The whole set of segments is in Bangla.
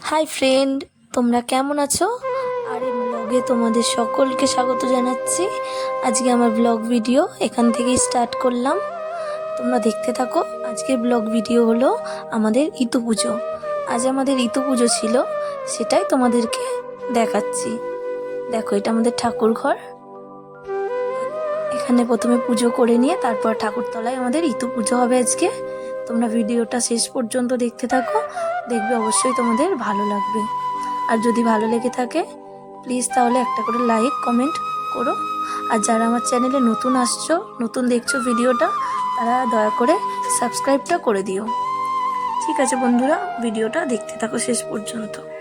হাই ফ্রেন্ড তোমরা কেমন আছো? আর এই ব্লগে তোমাদের সকলকে স্বাগত জানাচ্ছি। আজকে আমার ব্লগ ভিডিও এখান থেকেই স্টার্ট করলাম। তোমরা দেখতে থাকো, আজকের ব্লগ ভিডিও হলো আমাদের ইতু পুজো। আজ আমাদের ইতু পুজো ছিল, সেটাই তোমাদেরকে দেখাচ্ছি। দেখো, এটা আমাদের ঠাকুর ঘর। এখানে প্রথমে পুজো করে নিয়ে তারপর ঠাকুরতলায় আমাদের ইতু পুজো হবে আজকে। তোমরা ভিডিওটা শেষ পর্যন্ত দেখতে থাকো। দেখবে অবশ্যই তোমাদের ভালো লাগবে। আর যদি ভালো লেগে থাকে প্লিজ তাহলে একটা করে লাইক কমেন্ট করো। আর যারা আমার চ্যানেলে নতুন আসছো, নতুন দেখছ ভিডিওটা, তারা দয়া করে সাবস্ক্রাইবটা করে দিও। ঠিক আছে বন্ধুরা, ভিডিওটা দেখতে থাকো শেষ পর্যন্ত।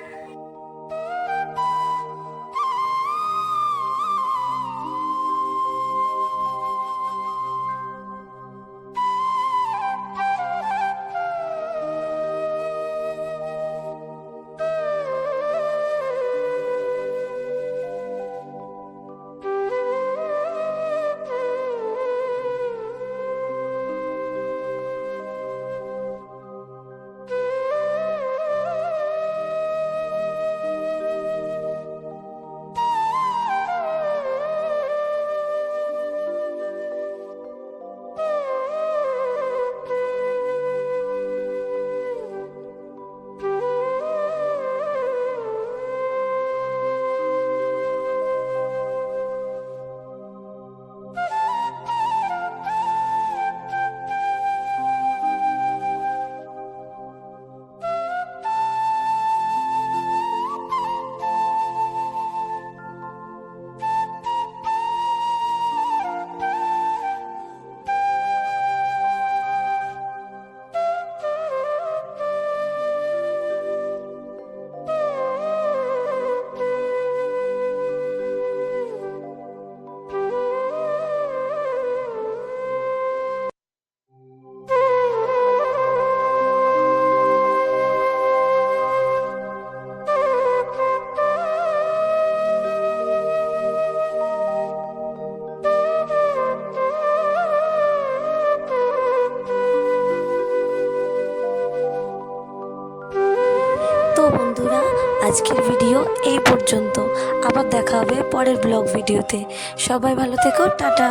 আজকের ভিডিও এই পর্যন্ত। আবার দেখা হবে পরের ব্লগ ভিডিওতে। সবাই ভালো থেকো টাটা।